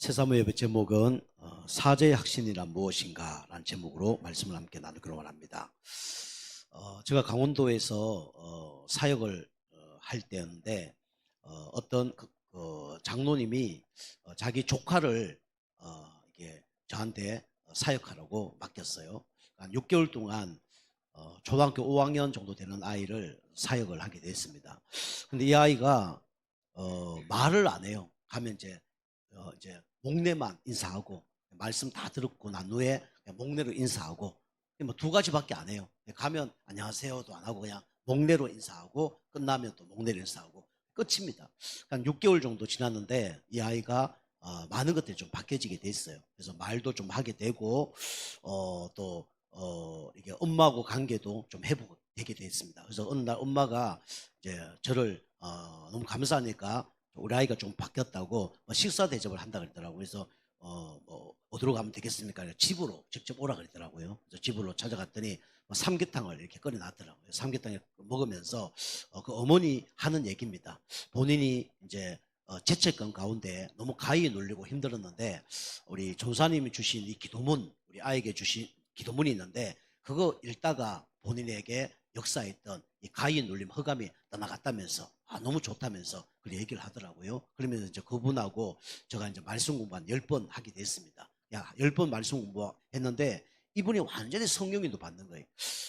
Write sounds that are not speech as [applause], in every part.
새사모 예배 제목은 어, 사제의 확신이란 무엇인가 라는 제목으로 말씀을 함께 나누기로 원합니다. 어, 제가 강원도에서 어, 사역을 어, 할 때였는데 어, 떤 그, 그 장로님이 어, 자기 조카를 저한테 사역하라고 맡겼어요. 한 6개월 동안 어, 초등학교 5학년 정도 되는 아이를 사역을 하게 됐습니다. 근데 이 아이가 어, 말을 안 해요. 가면 이제 어, 이제 목례만 인사하고 말씀 다 들었고 난 후에 목례로 인사하고 뭐 두 가지밖에 안 해요. 가면 안녕하세요도 안 하고 그냥 목례로 인사하고 끝나면 또 목례로 인사하고 끝입니다. 한 6개월 정도 지났는데 이 아이가 어, 많은 것들이 좀 바뀌어지게 됐어요. 그래서 말도 좀 하게 되고 어, 또 어, 이게 엄마하고 관계도 좀 회복되게 됐습니다. 그래서 어느 날 엄마가 이제 저를 어, 너무 감사하니까 우리 아이가 좀 바뀌었다고 뭐 식사 대접을 한다 그랬더라고요. 그래서 어, 뭐 어디로 가면 되겠습니까? 집으로 직접 오라 그랬더라고요. 그래서 집으로 찾아갔더니 뭐 삼계탕을 이렇게 끓여놨더라고요. 삼계탕을 먹으면서 어, 그 어머니 하는 얘기입니다. 본인이 이제 어, 죄책감 가운데 너무 가히 눌리고 힘들었는데 우리 조사님이 주신 이 기도문 우리 아이에게 주신 기도문이 있는데 그거 읽다가 본인에게 역사했던 이 가히 눌림 허감이 떠나갔다면서 아 너무 좋다면서 그 얘기를 하더라고요. 그러면서 이제 그분하고 제가 이제 말씀 공부 한 10번 하게 됐습니다. 야, 10번 말씀 공부했는데 이분이 완전히 성령인도 받는 거예요.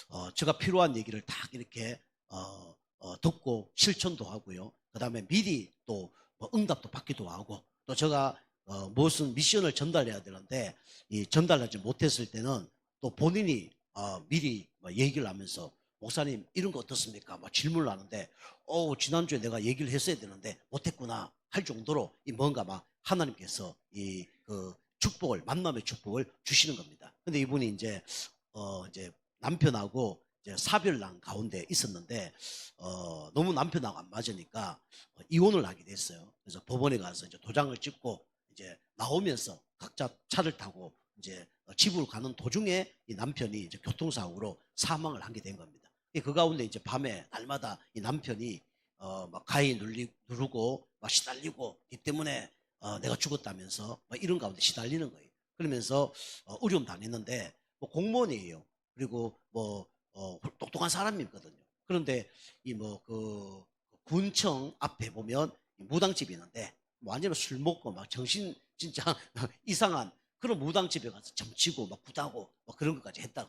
어, 제가 필요한 얘기를 딱 이렇게 어, 어, 듣고 실천도 하고요. 그 다음에 미리 또 뭐 응답도 받기도 하고 또 제가 어, 무슨 미션을 전달해야 되는데 이 전달하지 못했을 때는 또 본인이 어, 미리 뭐 얘기를 하면서 목사님 이런 거 어떻습니까? 막 질문을 하는데 어 지난주에 내가 얘기를 했어야 되는데 못했구나 할 정도로 이 뭔가 막 하나님께서 이 그 축복을 만남의 축복을 주시는 겁니다. 근데 이분이 이제 어 이제 남편하고 이제 사별난 가운데 있었는데 어 너무 남편하고 안 맞으니까 어, 이혼을 하게 됐어요. 그래서 법원에 가서 이제 도장을 찍고 이제 나오면서 각자 차를 타고 이제 어, 집으로 가는 도중에 이 남편이 이제 교통사고로 사망을 하게 된 겁니다. 그 가운데 이제 밤에 날마다 이 남편이 어 막 가히 눌리, 누르고 막 시달리고 이 때문에 어 내가 죽었다면서 막 이런 가운데 시달리는 거예요. 그러면서 어 어려움 당했는데 뭐 공무원이에요. 그리고 뭐 어, 똑똑한 사람이거든요. 그런데 이 뭐 그 군청 앞에 보면 이 무당집이 있는데 완전히 술 먹고 막 정신 진짜 [laughs] 이상한 그런 무당집에 가서 점치고 막 구다고 막 그런 것까지 했다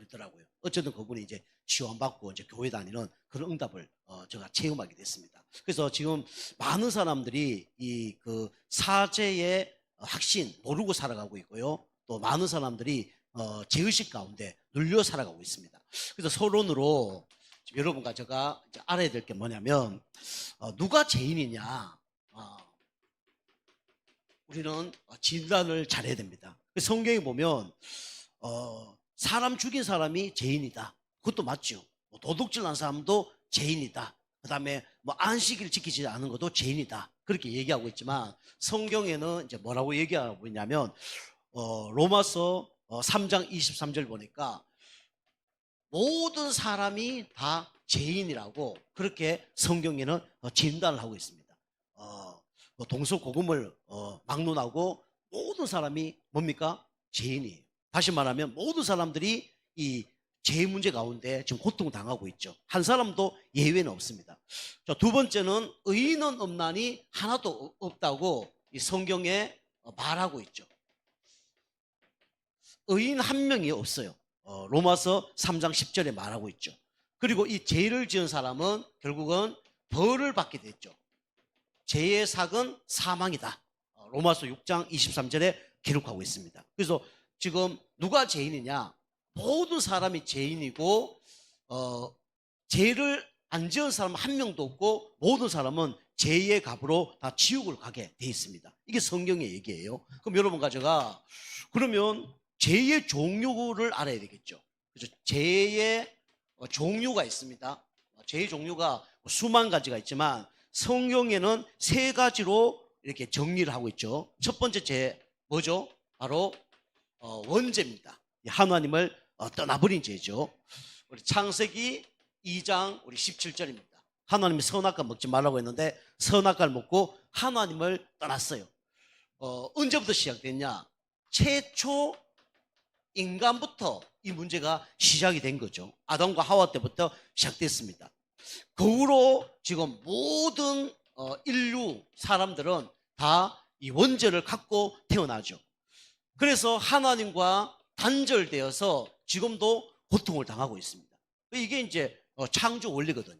그러더라고요. 어쨌든 그분이 이제 지원받고 이제 교회 다니는 그런 응답을 어, 제가 체험하게 됐습니다. 그래서 지금 많은 사람들이 이 그 사제의 확신 모르고 살아가고 있고요. 또 많은 사람들이 어, 제의식 가운데 눌려 살아가고 있습니다. 그래서 서론으로 여러분과 제가 알아야 될 게 뭐냐면 어, 누가 죄인이냐 어, 우리는 진단을 잘해야 됩니다. 그 성경에 보면 어, 사람 죽인 사람이 죄인이다. 그것도 맞죠. 뭐 도둑질한 사람도 죄인이다. 그 다음에 뭐 안식일 지키지 않은 것도 죄인이다. 그렇게 얘기하고 있지만 성경에는 이제 뭐라고 얘기하고 있냐면 어, 로마서 어, 3장 23절 보니까 모든 사람이 다 죄인이라고 그렇게 성경에는 어, 진단을 하고 있습니다. 어, 뭐 동서고금을 어, 막론하고 모든 사람이 뭡니까? 죄인이에요. 다시 말하면 모든 사람들이 이죄 문제 가운데 지금 고통당하고 있죠. 한 사람도 예외는 없습니다. 자, 두 번째는 의인은 없나니 하나도 없다고 이 성경에 어, 말하고 있죠. 의인 한 명이 없어요. 어, 로마서 3장 10절에 말하고 있죠. 그리고 이 죄를 지은 사람은 결국은 벌을 받게 됐죠. 죄의 삭은 사망이다. 어, 로마서 6장 23절에 기록하고 있습니다. 그래서 지금 누가 죄인이냐? 모든 사람이 죄인이고 어, 죄를 안 지은 사람 한 명도 없고 모든 사람은 죄의 값으로 다 지옥을 가게 돼 있습니다. 이게 성경의 얘기예요. 그럼 여러분과 제가 그러면 죄의 종류를 알아야 되겠죠. 그래서 죄의 어, 종류가 있습니다. 어, 죄의 종류가 수만 가지가 있지만 성경에는 세 가지로 이렇게 정리를 하고 있죠. 첫 번째 죄 뭐죠? 바로 어, 원죄입니다. 하나님을 떠나버린 죄죠. 우리 창세기 2장 우리 17절입니다. 하나님이 선악과 먹지 말라고 했는데 선악과를 먹고 하나님을 떠났어요. 어, 언제부터 시작됐냐? 최초 인간부터 이 문제가 시작이 된 거죠. 아담과 하와 때부터 시작됐습니다. 그 후로 지금 모든 어, 인류 사람들은 다 이 원죄를 갖고 태어나죠. 그래서 하나님과 단절되어서 지금도 고통을 당하고 있습니다. 이게 이제 어, 창조 원리거든요.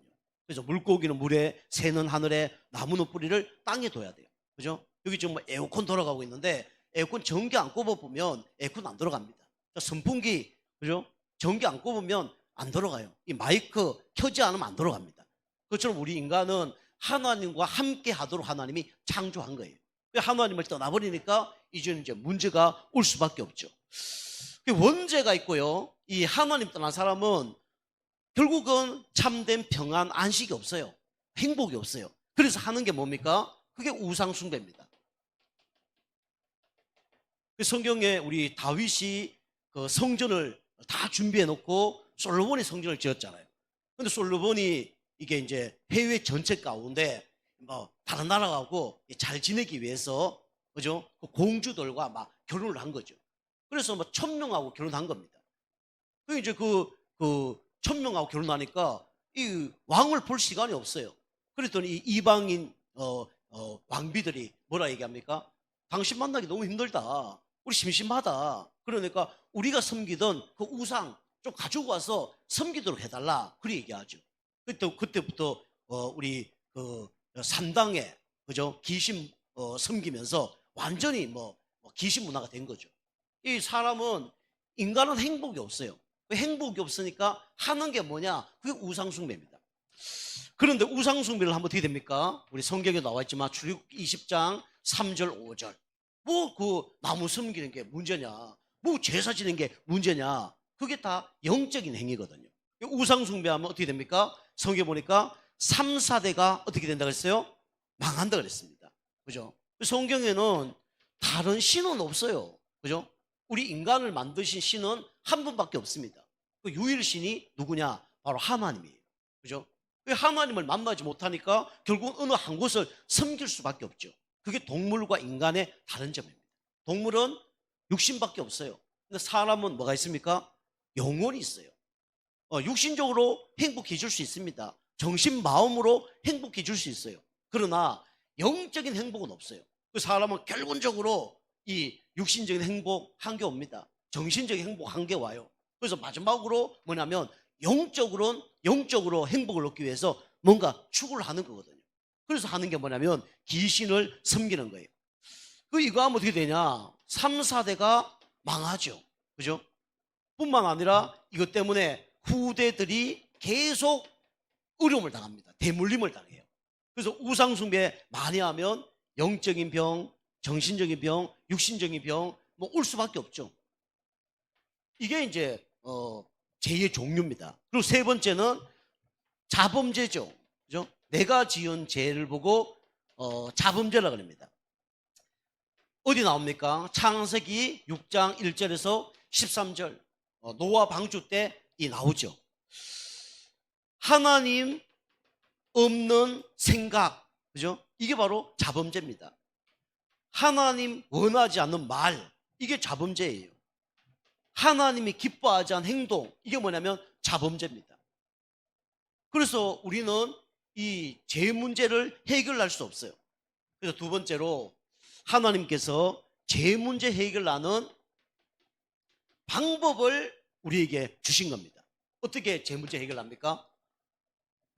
그래서 물고기는 물에, 새는 하늘에, 나무는 뿌리를 땅에 둬야 돼요. 그죠? 여기 지금 뭐 에어컨 돌아가고 있는데 에어컨 전기 안 꼽아보면 에어컨 안 돌아갑니다. 선풍기, 그죠? 전기 안 꼽으면 안 돌아가요. 이 마이크 켜지 않으면 안 돌아갑니다. 그처럼 우리 인간은 하나님과 함께 하도록 하나님이 창조한 거예요. 하나님을 떠나버리니까 이제는 이제 문제가 올 수밖에 없죠. 그 원죄가 있고요. 이 하나님 떠난 사람은 결국은 참된 평안, 안식이 없어요. 행복이 없어요. 그래서 하는 게 뭡니까? 그게 우상숭배입니다. 그 성경에 우리 다윗이 그 성전을 다 준비해 놓고 솔로몬이 성전을 지었잖아요. 근데 솔로몬이 이게 이제 해외 전체 가운데 뭐 다른 나라하고 잘 지내기 위해서 그죠? 그 공주들과 막 결혼을 한 거죠. 그래서 뭐 천명하고 결혼한 겁니다. 그 이제 그, 그 천명하고 결혼하니까 이 왕을 볼 시간이 없어요. 그랬더니 이 이방인 어, 어, 왕비들이 뭐라 얘기합니까? 당신 만나기 너무 힘들다. 우리 심심하다. 그러니까 우리가 섬기던 그 우상 좀 가지고 와서 섬기도록 해달라. 그리 얘기하죠. 그때 그때부터 어, 우리 그 산당에 그죠 귀신 어, 섬기면서 완전히 뭐, 뭐 귀신 문화가 된 거죠. 이 사람은 인간은 행복이 없어요. 그 행복이 없으니까 하는 게 뭐냐? 그게 우상숭배입니다. 그런데 우상숭배를 하면 어떻게 됩니까? 우리 성경에 나와 있지만 출애굽 20장 3절 5절. 뭐 그 나무 섬기는 게 문제냐? 뭐 제사 지는 게 문제냐? 그게 다 영적인 행위거든요. 우상숭배하면 어떻게 됩니까? 성경 보니까 3, 4대가 어떻게 된다 그랬어요? 망한다 그랬습니다. 그죠? 성경에는 다른 신은 없어요. 그죠? 우리 인간을 만드신 신은 한 분밖에 없습니다. 그 유일신이 누구냐? 바로 하나님이에요. 그죠? 그 하나님을 만나지 못하니까 결국 어느 한 곳을 섬길 수밖에 없죠. 그게 동물과 인간의 다른 점입니다. 동물은 육신밖에 없어요. 근데 사람은 뭐가 있습니까? 영혼이 있어요. 어, 육신적으로 행복해질 수 있습니다. 정신, 마음으로 행복해질 수 있어요. 그러나 영적인 행복은 없어요. 그 사람은 결론적으로 이 육신적인 행복 한개 옵니다. 정신적인 행복 한개 와요. 그래서 마지막으로 뭐냐면 영적으로는 영적으로 행복을 얻기 위해서 뭔가 추구를 하는 거거든요. 그래서 하는 게 뭐냐면 귀신을 섬기는 거예요. 그 이거 하면 어떻게 되냐? 3, 4대가 망하죠. 그죠? 뿐만 아니라 이것 때문에 후대들이 계속 어려움을 당합니다. 대물림을 당해요. 그래서 우상숭배 많이 하면 영적인 병, 정신적인 병, 육신적인 병, 뭐 올 수밖에 없죠. 이게 이제, 어, 죄의 종류입니다. 그리고 세 번째는 자범죄죠. 그죠? 내가 지은 죄를 보고, 어, 자범죄라 그럽니다. 어디 나옵니까? 창세기 6장 1절에서 13절. 어, 노아 방주 때 이 나오죠. 하나님 없는 생각, 그죠? 이게 바로 자범죄입니다. 하나님 원하지 않는 말, 이게 자범죄예요. 하나님이 기뻐하지 않은 행동, 이게 뭐냐면 자범죄입니다. 그래서 우리는 이 죄 문제를 해결할 수 없어요. 그래서 두 번째로 하나님께서 죄 문제 해결하는 방법을 우리에게 주신 겁니다. 어떻게 죄 문제 해결합니까?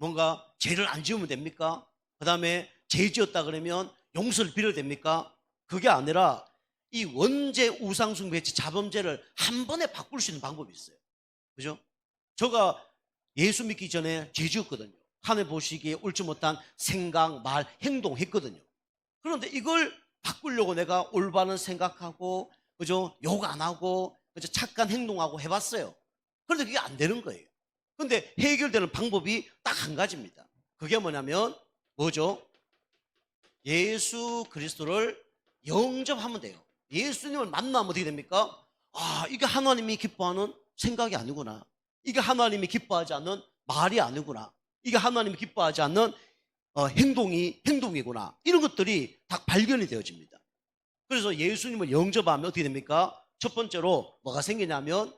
뭔가 죄를 안 지으면 됩니까? 그 다음에 죄 지었다 그러면 용서를 빌어야 됩니까? 그게 아니라 이 원죄 우상숭 배치 자범죄를 한 번에 바꿀 수 있는 방법이 있어요. 그죠? 제가 예수 믿기 전에 죄 지었거든요. 하늘 보시기에 옳지 못한 생각, 말, 행동 했거든요. 그런데 이걸 바꾸려고 내가 올바른 생각하고, 그죠? 욕 안 하고, 그죠? 착한 행동하고 해봤어요. 그런데 그게 안 되는 거예요. 근데 해결되는 방법이 딱 한 가지입니다. 그게 뭐냐면, 뭐죠? 예수 그리스도를 영접하면 돼요. 예수님을 만나면 어떻게 됩니까? 아, 이게 하나님이 기뻐하는 생각이 아니구나. 이게 하나님이 기뻐하지 않는 말이 아니구나. 이게 하나님이 기뻐하지 않는 어, 행동이 행동이구나. 이런 것들이 다 발견이 되어집니다. 그래서 예수님을 영접하면 어떻게 됩니까? 첫 번째로 뭐가 생기냐면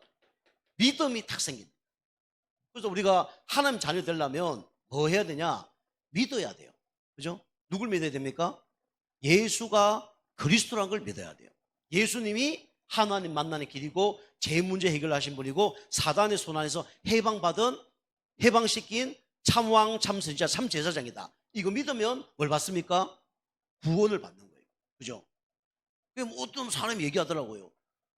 믿음이 탁 생깁니다. 그래서 우리가 하나님 자녀 되려면 뭐 해야 되냐? 믿어야 돼요. 그죠? 누굴 믿어야 됩니까? 예수가 그리스도란 걸 믿어야 돼요. 예수님이 하나님 만나는 길이고 제 문제 해결하신 분이고 사단의 손 안에서 해방받은 해방시킨 참왕 참선자 참제사장이다. 이거 믿으면 뭘 받습니까? 구원을 받는 거예요. 그죠? 뭐 어떤 사람이 얘기하더라고요.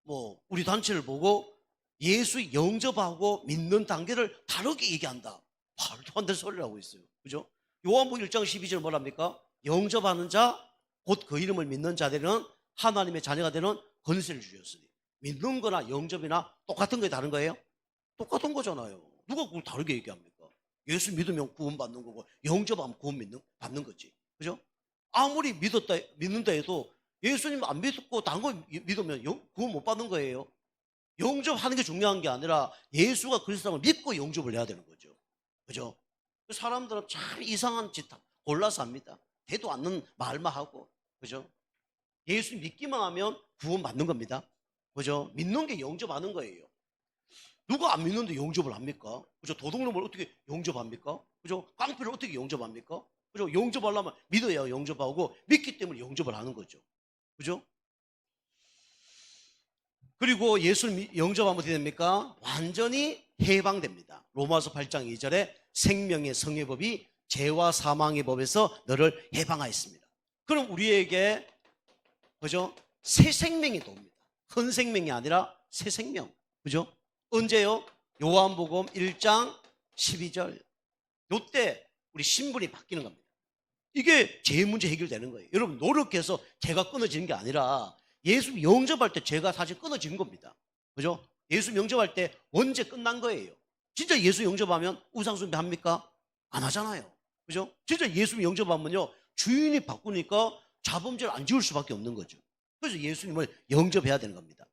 뭐 우리 단체를 보고 예수 영접하고 믿는 단계를 다르게 얘기한다. 말도 안 되는 소리를 하고 있어요. 그죠? 요한복음 1장 12절 뭐랍니까? 영접하는 자, 곧 그 이름을 믿는 자들은 하나님의 자녀가 되는 권세를 주셨으니. 믿는 거나 영접이나 똑같은 거에 다른 거예요? 똑같은 거잖아요. 누가 그걸 다르게 얘기합니까? 예수 믿으면 구원 받는 거고, 영접하면 구원 믿는, 받는 거지. 그죠? 아무리 믿었다, 믿는다 해도 예수님 안 믿고 다른 거 믿으면 영- 구원 못 받는 거예요. 영접하는 게 중요한 게 아니라 예수가 그리스도를 믿고 영접을 해야 되는 거죠. 그죠? 그 사람들은 참 이상한 짓 골라서 합니다. 되도 않는 말만 하고. 그죠? 예수 믿기만 하면 구원 받는 겁니다. 그죠? 믿는 게 영접하는 거예요. 누가 안 믿는데 영접을 합니까? 그죠? 도둑놈을 어떻게 영접합니까? 그죠? 깡패를 어떻게 영접합니까? 그죠? 영접하려면 믿어야 영접하고 믿기 때문에 영접을 하는 거죠. 그죠? 그리고 예수를 영접하면 어떻게 됩니까? 완전히 해방됩니다. 로마서 8장 2절에 생명의 성의법이 죄와 사망의 법에서 너를 해방하였습니다. 그럼 우리에게 그죠? 새 생명이 돕니다. 큰 생명이 아니라 새 생명. 그죠? 언제요? 요한복음 1장 12절. 요때 우리 신분이 바뀌는 겁니다. 이게 죄 문제 해결되는 거예요. 여러분 노력해서 죄가 끊어지는 게 아니라 예수 영접할 때 죄가 사실 끊어지는 겁니다. 그죠? 예수 영접할 때 언제 끝난 거예요? 진짜 예수 영접하면 우상숭배 합니까? 안 하잖아요. 그죠? 진짜 예수 영접하면요. 주인이 바꾸니까 자범죄를 안 지을 수밖에 없는 거죠. 그래서 예수님을 영접해야 되는 겁니다.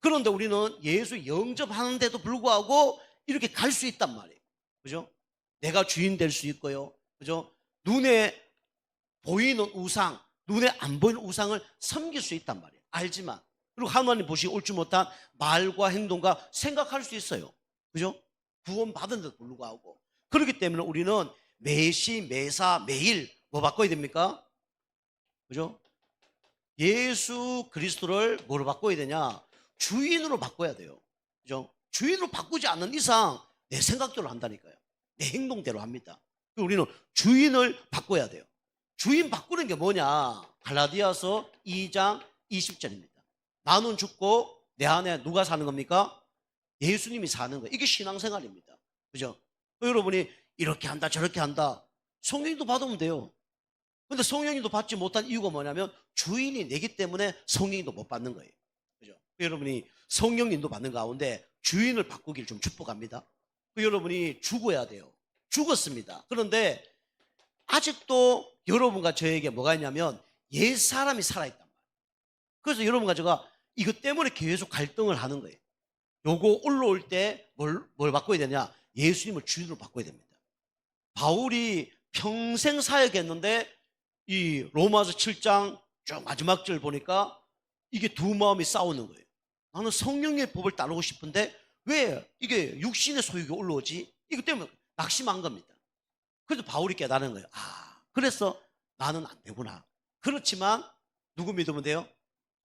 그런데 우리는 예수 영접하는데도 불구하고 이렇게 갈 수 있단 말이에요. 그죠? 내가 주인 될 수 있고요. 그죠? 눈에 보이는 우상, 눈에 안 보이는 우상을 섬길 수 있단 말이에요. 알지만. 그리고 하나님 보시기 옳지 못한 말과 행동과 생각할 수 있어요. 그죠? 구원 받은 데도 불구하고. 그렇기 때문에 우리는 매시, 매사, 매일 뭐 바꿔야 됩니까? 그죠? 예수 그리스도를 뭐로 바꿔야 되냐? 주인으로 바꿔야 돼요. 그죠? 주인으로 바꾸지 않는 이상 내 생각대로 한다니까요. 내 행동대로 합니다. 우리는 주인을 바꿔야 돼요. 주인 바꾸는 게 뭐냐? 갈라디아서 2장 20절입니다. 나는 죽고 내 안에 누가 사는 겁니까? 예수님이 사는 거예요. 이게 신앙생활입니다. 그죠? 여러분이 이렇게 한다 저렇게 한다 성령님도 받으면 돼요. 근데 성령님도 받지 못한 이유가 뭐냐면 주인이 내기 때문에 성령님도 못 받는 거예요. 그죠? 여러분이 성령님도 받는 가운데 주인을 바꾸기를 좀 축복합니다. 그 여러분이 죽어야 돼요. 죽었습니다. 그런데 아직도 여러분과 저에게 뭐가 있냐면 옛 사람이 말이에요. 그래서 여러분과 제가 이것 때문에 계속 갈등을 하는 거예요. 요거 올라올 때 뭘, 뭘 바꿔야 되냐? 예수님을 주인으로 바꿔야 됩니다. 바울이 평생 사역했는데 이 로마서 7장 쭉 마지막 절 보니까 이게 두 마음이 싸우는 거예요. 나는 성령의 법을 따르고 싶은데 왜 이게 육신의 소유가 올라오지? 이것 때문에 낙심한 겁니다. 그래서 바울이 깨달은 거예요. 아, 그래서 나는 안 되구나. 그렇지만 누구 믿으면 돼요?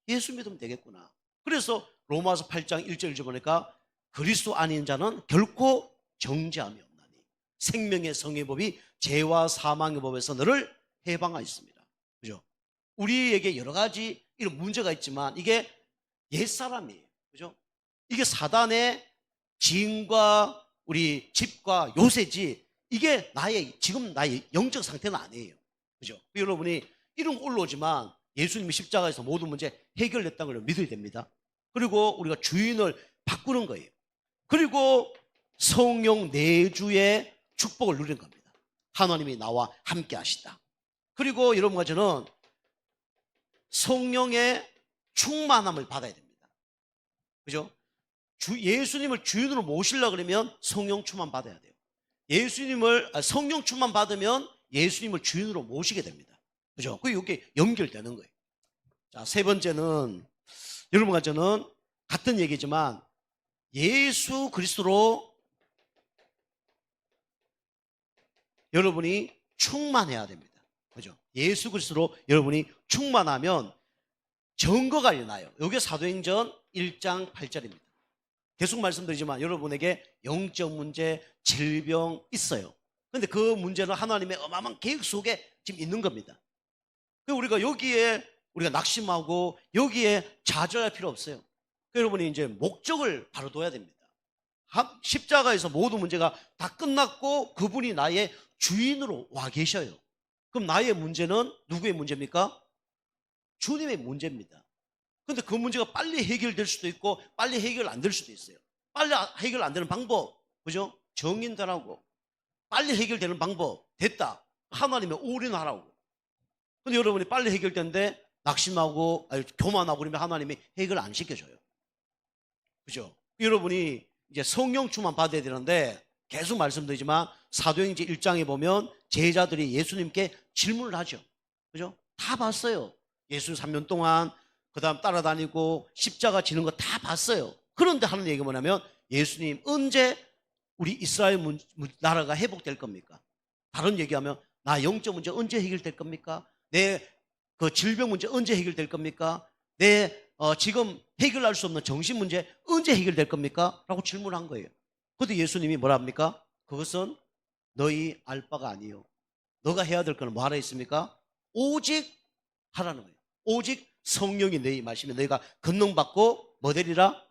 예수 믿으면 되겠구나. 그래서 로마서 8장 1절 1절 보니까 그리스도 아닌 자는 결코 정죄함이 없나니 생명의 성의 법이 죄와 사망의 법에서 너를 해방하였습니다. 그죠? 우리에게 여러 가지 이런 문제가 있지만 이게 옛사람이에요. 그죠? 이게 사단의 지인과 우리 집과 요새지 이게 나의 지금 나의 영적 상태는 아니에요. 그죠? 여러분이 이런 거 올라오지만 예수님이 십자가에서 모든 문제 해결됐다는 걸 믿어야 됩니다. 그리고 우리가 주인을 바꾸는 거예요. 그리고 성령 내주의 축복을 누리는 겁니다. 하나님이 나와 함께 하시다. 그리고 여러분과 저는 성령의 충만함을 받아야 됩니다. 그죠? 주, 예수님을 주인으로 모시려 그러면 성령 충만 받아야 돼요. 예수님을 아, 성령 충만 받으면 예수님을 주인으로 모시게 됩니다. 그죠? 그 이게 연결되는 거예요. 자, 세 번째는 여러분과 저는 같은 얘기지만 예수 그리스도로 여러분이 충만해야 됩니다. 그죠? 예수 그리스도로 여러분이 충만하면 증거가 일어나요. 이게 사도행전 1장 8절입니다. 계속 말씀드리지만 여러분에게 영적 문제, 질병 있어요. 근데 그 문제는 하나님의 어마어마한 계획 속에 지금 있는 겁니다. 그 우리가 여기에 우리가 낙심하고 여기에 좌절할 필요 없어요. 그 여러분이 이제 목적을 바로 둬야 됩니다. 한- 십자가에서 모든 문제가 다 끝났고 그분이 나의 주인으로 와 계셔요. 그럼 나의 문제는 누구의 문제입니까? 주님의 문제입니다. 근데 그 문제가 빨리 해결될 수도 있고 빨리 해결 안 될 수도 있어요. 빨리 해결 안 되는 방법, 그죠? 정인들하고 빨리 해결되는 방법 됐다. 하나님의 올인하라고. 근데 여러분이 빨리 해결되는데 낙심하고 아니, 교만하고 그러면 하나님이 해결 안 시켜줘요. 그죠? 여러분이 이제 성령 충만 받아야 되는데 계속 말씀드리지만 사도행전 1장에 보면 제자들이 예수님께 질문을 하죠. 그죠? 다 봤어요. 예수 3년 동안 그 다음 따라다니고 십자가 지는 거 다 봤어요. 그런데 하는 얘기가 뭐냐면 예수님 언제 우리 이스라엘 문- 문- 나라가 회복될 겁니까? 다른 얘기하면 나 영적 문제 언제 해결될 겁니까? 내 그 질병 문제 언제 해결될 겁니까? 내 어, 지금 해결할 수 없는 정신 문제 언제 해결될 겁니까? 라고 질문한 거예요. 근데 예수님이 뭐라 합니까? 그것은 너희 알 바가 아니요. 너가 해야 될 거는 뭐 하나 있습니까? 오직 하라는 거예요. 오직 성령이 너희 마시면 너희가 건능받고 뭐 되리라?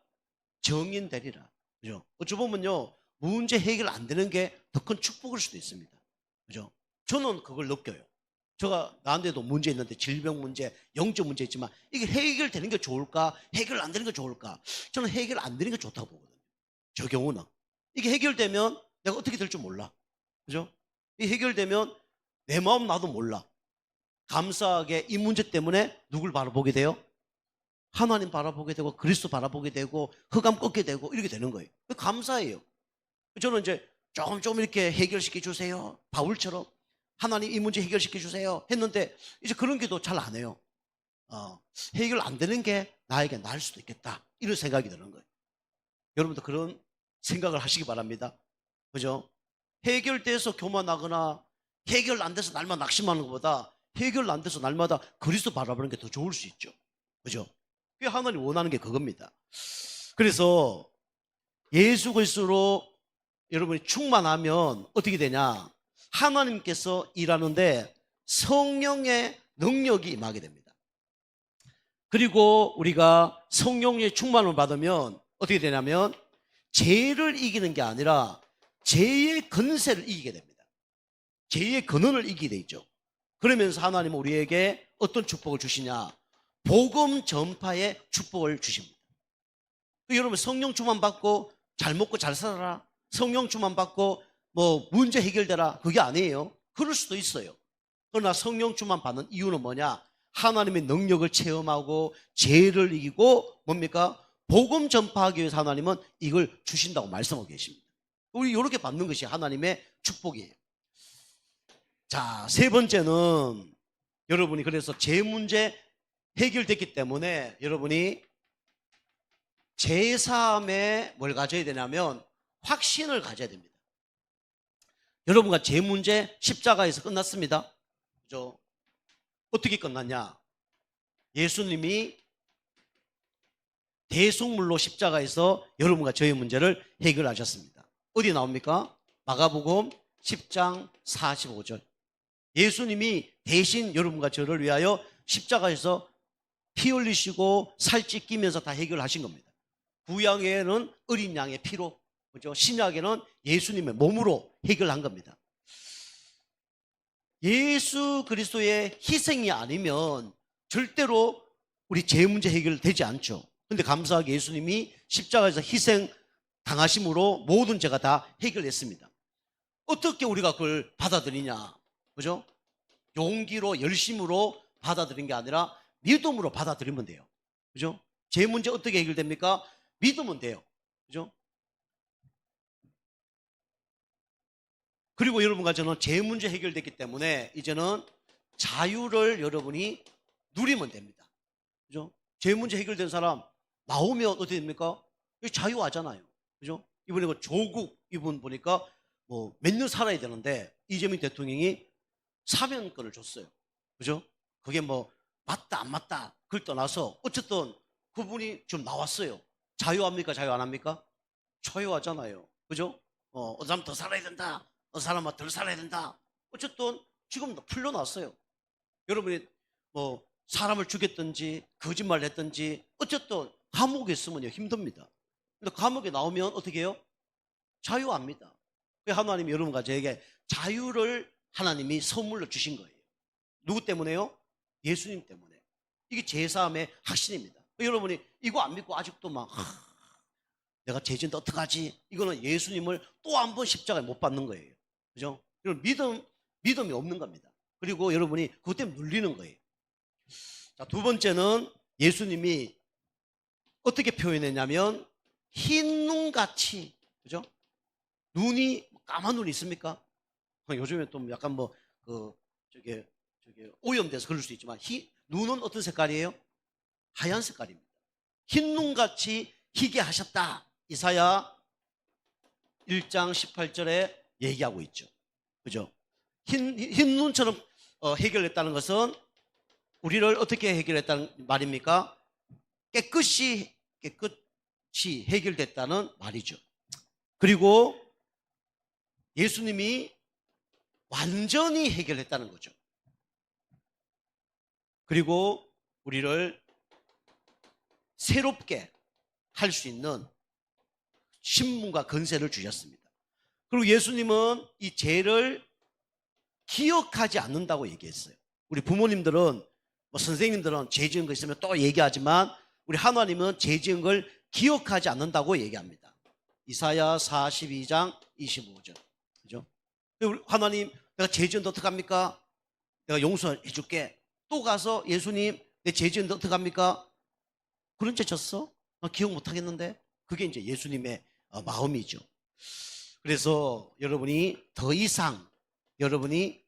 정인 되리라. 그죠? 어찌 보면요. 문제 해결 안 되는 게 더 큰 축복일 수도 있습니다. 그죠? 저는 그걸 느껴요. 제가 나한테도 문제 있는데 질병 문제, 영적 문제 있지만 이게 해결되는 게 좋을까? 해결 안 되는 게 좋을까? 저는 해결 안 되는 게 좋다고 보거든요. 저 경우는. 이게 해결되면 내가 어떻게 될 줄 몰라. 그죠? 이 해결되면 내 마음 나도 몰라. 감사하게 이 문제 때문에 누굴 바라보게 돼요? 하나님 바라보게 되고 그리스도 바라보게 되고 흑암 꺾게 되고 이렇게 되는 거예요. 감사해요. 저는 이제 조금 조금 이렇게 해결시켜 주세요. 바울처럼 하나님 이 문제 해결시켜 주세요. 했는데 이제 그런 게도 잘 안 해요. 어, 해결 안 되는 게 나에게 나을 수도 있겠다. 이런 생각이 드는 거예요. 여러분도 그런 생각을 하시기 바랍니다. 그죠? 해결돼서 교만하거나 해결 안 돼서 날마다 낙심하는 것보다 해결 안 돼서 날마다 그리스도 바라보는 게 더 좋을 수 있죠. 그죠? 그게 하나님 원하는 게 그겁니다. 그래서 예수 그리스도로 여러분이 충만하면 어떻게 되냐? 하나님께서 일하는데 성령의 능력이 임하게 됩니다. 그리고 우리가 성령의 충만을 받으면 어떻게 되냐면 죄를 이기는 게 아니라 죄의 근세를 이기게 됩니다. 죄의 근원을 이기게 되죠. 그러면서 하나님은 우리에게 어떤 축복을 주시냐? 복음 전파의 축복을 주십니다. 여러분 성령 충만 받고 잘 먹고 잘 살아라. 성령 충만 받고 뭐 문제 해결되라. 그게 아니에요. 그럴 수도 있어요. 그러나 성령 충만 받는 이유는 뭐냐? 하나님의 능력을 체험하고 죄를 이기고 뭡니까? 복음 전파하기 위해서 하나님은 이걸 주신다고 말씀하고 계십니다. 우리 이렇게 받는 것이 하나님의 축복이에요. 자, 세 번째는 여러분이 그래서 죄 문제 해결됐기 때문에 여러분이 제3에 뭘 가져야 되냐면 확신을 가져야 됩니다. 여러분과 제 문제 십자가에서 끝났습니다. 그죠? 어떻게 끝났냐? 예수님이 대속물로 십자가에서 여러분과 저의 문제를 해결하셨습니다. 어디 나옵니까? 마가복음 10장 45절. 예수님이 대신 여러분과 저를 위하여 십자가에서 피 흘리시고 살찌 끼면서 다 해결하신 겁니다. 구약에는 어린 양의 피로, 그죠? 신약에는 예수님의 몸으로 해결한 겁니다. 예수 그리스도의 희생이 아니면 절대로 우리 죄 문제 해결되지 않죠. 근데 감사하게 예수님이 십자가에서 희생 당하심으로 모든 죄가 다 해결했습니다. 어떻게 우리가 그걸 받아들이냐? 그죠? 용기로 열심으로 받아들인 게 아니라 믿음으로 받아들이면 돼요. 그죠? 제 문제 어떻게 해결됩니까? 믿으면 돼요. 그죠? 그리고 여러분과 저는 제 문제 해결됐기 때문에 이제는 자유를 여러분이 누리면 됩니다. 그죠? 죄 문제 해결된 사람 나오면 어떻게 됩니까? 자유하잖아요. 그죠? 이번에 그 조국 이분 보니까 뭐 몇 년 살아야 되는데 이재명 대통령이 사면권을 줬어요. 그죠? 그게 뭐 맞다 안 맞다 그걸 떠나서 어쨌든 그분이 좀 나왔어요. 자유합니까? 자유 안 합니까? 자유하잖아요. 그죠? 어, 어느 사람 더 살아야 된다. 어느 사람은 덜 살아야 된다. 어쨌든 지금 풀려났어요. 여러분이 뭐 사람을 죽였든지 거짓말 했든지 어쨌든 감옥에 있으면요 힘듭니다. 근데 감옥에 나오면 어떻게 해요? 자유합니다. 그 하나님이 여러분과 저에게 자유를 하나님이 선물로 주신 거예요. 누구 때문에요? 예수님 때문에. 이게 제3의 확신입니다. 여러분이 이거 안 믿고 아직도 막 하, 내가 죄진데 어떡하지? 이거는 예수님을 또 한 번 십자가에 못 받는 거예요. 그죠? 이런 믿음, 믿음이 없는 겁니다. 그리고 여러분이 그것 때문에 눌리는 거예요. 자, 두 번째는 예수님이 어떻게 표현했냐면 흰 눈같이 그죠? 눈이 까만 눈이 있습니까? 어, 요즘에 좀 약간 뭐 그 저게 저게 오염돼서 그럴 수 있지만 희, 눈은 어떤 색깔이에요? 하얀 색깔입니다. 흰 눈같이 희게 하셨다. 이사야 1장 18절에 얘기하고 있죠. 그죠? 흰, 흰 눈처럼 어, 해결했다는 것은 우리를 어떻게 해결했다는 말입니까? 깨끗이 깨끗이 해결됐다는 말이죠. 그리고 예수님이 완전히 해결했다는 거죠. 그리고 우리를 새롭게 할 수 있는 신문과 건세를 주셨습니다. 그리고 예수님은 이 죄를 기억하지 않는다고 얘기했어요. 우리 부모님들은 뭐 선생님들은 죄 지은 거 있으면 또 얘기하지만 우리 하나님은 죄 지은 걸 기억하지 않는다고 얘기합니다. 이사야 42장 25절. 그죠? 우리 하나님 내가 죄 지은데 어떡합니까? 내가 용서해 줄게. 또 가서 예수님 내 죄 지은데 어떡합니까? 그런 죄 졌어? 나 기억 못 하겠는데? 그게 이제 예수님의 어, 마음이죠. 그래서 여러분이 더 이상 여러분이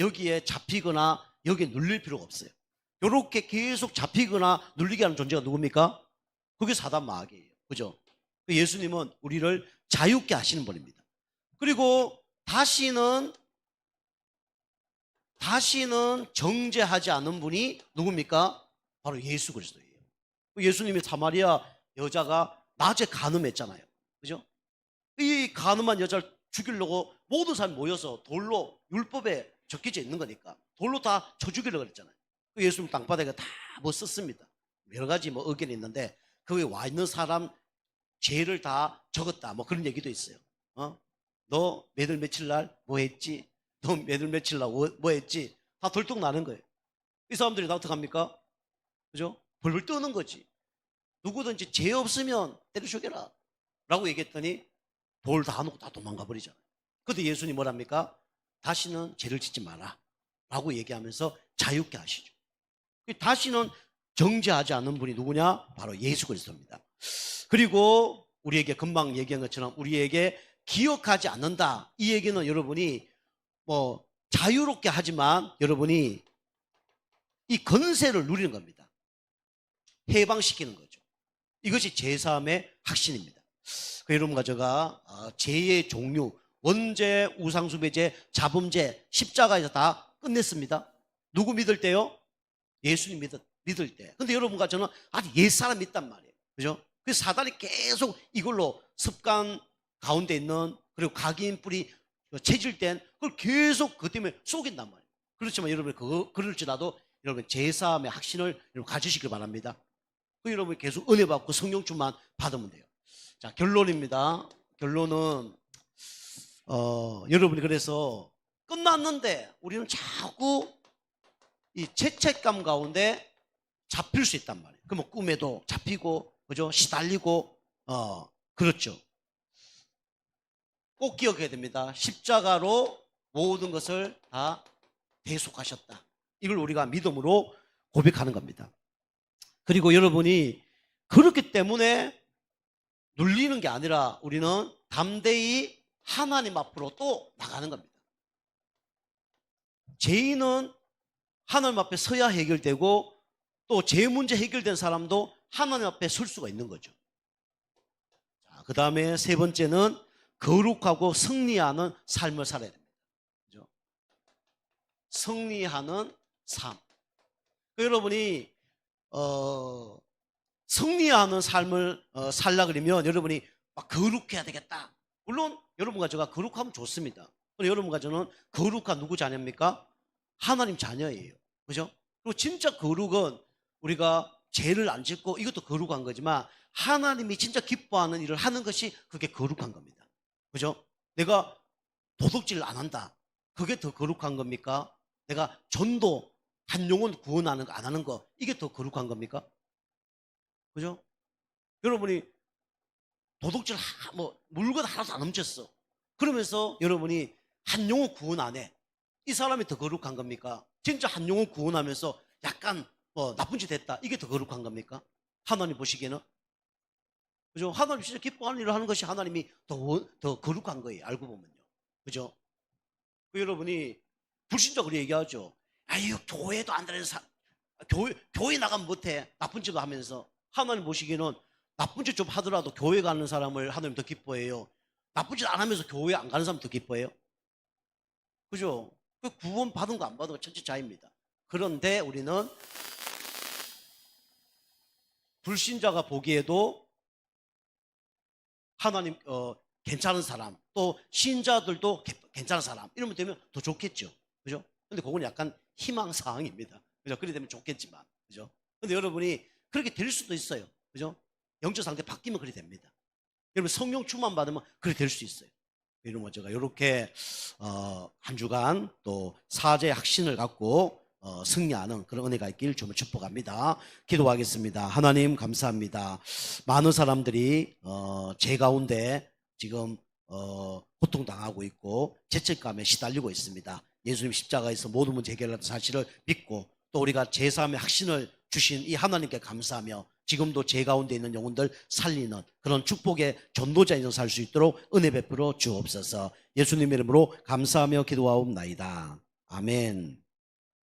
여기에 잡히거나 여기에 눌릴 필요가 없어요. 이렇게 계속 잡히거나 눌리게 하는 존재가 누굽니까? 그게 사단 마귀예요. 그죠? 예수님은 우리를 자유케 하시는 분입니다. 그리고 다시는 다시는 정죄하지 않은 분이 누굽니까? 바로 예수 그리스도예요. 예수님이 사마리아 여자가 낮에 간음했잖아요. 그죠? 이 간음한 여자를 죽이려고 모든 사람이 모여서 돌로 율법에 적혀져 있는 거니까 돌로 다 쳐 죽이려고 그랬잖아요. 그 예수님 땅바닥에 다 뭐 썼습니다. 여러 가지 뭐 의견이 있는데 거기 와 있는 사람 죄를 다 적었다. 뭐 그런 얘기도 있어요. 어? 너 몇월 며칠 날 뭐 했지? 너 몇월 며칠 날 뭐 했지? 다 덜떡 나는 거예요. 이 사람들이 나 어떡합니까? 그죠? 벌벌 떠는 거지. 누구든지 죄 없으면 때려 죽여라. 라고 얘기했더니 돌 다 놓고 다 도망가 버리잖아요. 그때 예수님 뭐랍니까? 다시는 죄를 짓지 마라. 라고 얘기하면서 자유케 하시죠. 다시는 정죄하지 않는 분이 누구냐? 바로 예수 그리스도입니다. 그리고 우리에게 금방 얘기한 것처럼 우리에게 기억하지 않는다. 이 얘기는 여러분이 뭐 자유롭게 하지만 여러분이 이 건세를 누리는 겁니다. 해방시키는 거죠. 이것이 제3의 확신입니다. 그 여러분과 제가 어, 죄의 종류, 원죄, 우상숭배죄, 자범죄, 십자가에서 다 끝냈습니다. 누구 믿을 때요? 예수님 믿을, 믿을 때. 근데 여러분과 저는 아직 옛사람 믿단 말이에요. 그죠? 그 사단이 계속 이걸로 습관 가운데 있는 그리고 각인 뿌리 체질된 그걸 계속 그 때문에 속인단 말이에요. 그렇지만 여러분 그거 그럴지라도 여러분 제3의 확신을 여러분 가지시길 바랍니다. 그 여러분 계속 은혜 받고 성령 충만 받으면 돼요. 자 결론입니다. 결론은 어, 여러분이 그래서 끝났는데 우리는 자꾸 이 죄책감 가운데 잡힐 수 있단 말이에요. 그러면 꿈에도 잡히고 그죠? 시달리고 어 그렇죠. 꼭 기억해야 됩니다. 십자가로 모든 것을 다 대속하셨다. 이걸 우리가 믿음으로 고백하는 겁니다. 그리고 여러분이 그렇기 때문에 눌리는 게 아니라 우리는 담대히 하나님 앞으로 또 나가는 겁니다. 죄인은 하나님 앞에 서야 해결되고 또제 문제 해결된 사람도 하나님 앞에 설 수가 있는 거죠. 자, 그 다음에 세 번째는 거룩하고 승리하는 삶을 살아야 됩니다. 그죠? 승리하는 삶. 그 여러분이 어, 승리하는 삶을 어, 살라 그러면 여러분이 막 거룩해야 되겠다. 물론 여러분과 제가 거룩하면 좋습니다. 여러분과 저는 거룩한 누구 자녀입니까? 하나님 자녀예요. 그죠? 그리고 진짜 거룩은 우리가 죄를 안 짓고 이것도 거룩한 거지만 하나님이 진짜 기뻐하는 일을 하는 것이 그게 거룩한 겁니다. 그죠? 내가 도둑질 안 한다. 그게 더 거룩한 겁니까? 내가 전도 한 영혼 구원하는 거 안 하는 거 이게 더 거룩한 겁니까? 그죠? 여러분이 도둑질 하, 뭐 물건 하나도 안 훔쳤어. 그러면서 여러분이 한 영혼 구원 안 해. 이 사람이 더 거룩한 겁니까? 진짜 한 영혼 구원하면서 약간 뭐 나쁜 짓 했다. 이게 더 거룩한 겁니까? 하나님 보시기에는 그죠? 하나님 진짜 기뻐하는 일을 하는 것이 하나님이 더, 더 거룩한 거예요. 알고 보면요. 그죠? 그 여러분이 불신자그로 얘기하죠. 아유, 교회도 안 다니는 사, 교회, 교회 나가면 못해. 나쁜 짓도 하면서. 하나님 보시기에는 나쁜 짓 좀 하더라도 교회 가는 사람을 하나님 더 기뻐해요. 나쁜 짓 안 하면서 교회 안 가는 사람 더 기뻐해요. 그죠? 그 구원 받은 거 안 받은 거 천지 차이입니다. 그런데 우리는 불신자가 보기에도 하나님 어, 괜찮은 사람 또 신자들도 개- 괜찮은 사람 이러면 되면 더 좋겠죠. 그죠? 근데 그건 약간 희망 사항입니다. 그죠? 그래 되면 좋겠지만. 그죠? 근데 여러분이 그렇게 될 수도 있어요. 그죠? 영적 상태 바뀌면 그렇게 됩니다. 여러분 성령 충만 받으면 그렇게 될 수 있어요. 이러면 제가 이렇게 어, 한 주간 또 사제 확신을 갖고 어, 승리하는 그런 은혜가 있길 주을 축복합니다. 기도하겠습니다. 하나님 감사합니다. 많은 사람들이 어, 제 가운데 지금 어, 고통당하고 있고 죄책감에 시달리고 있습니다. 예수님 십자가에서 모든 문제 해결한 사실을 믿고 또 우리가 제3의 확신을 주신 이 하나님께 감사하며 지금도 제 가운데 있는 영혼들 살리는 그런 축복의 전도자 인생 살수 있도록 은혜 베풀어 주옵소서 예수님 이름으로 감사하며 기도하옵나이다. 아멘.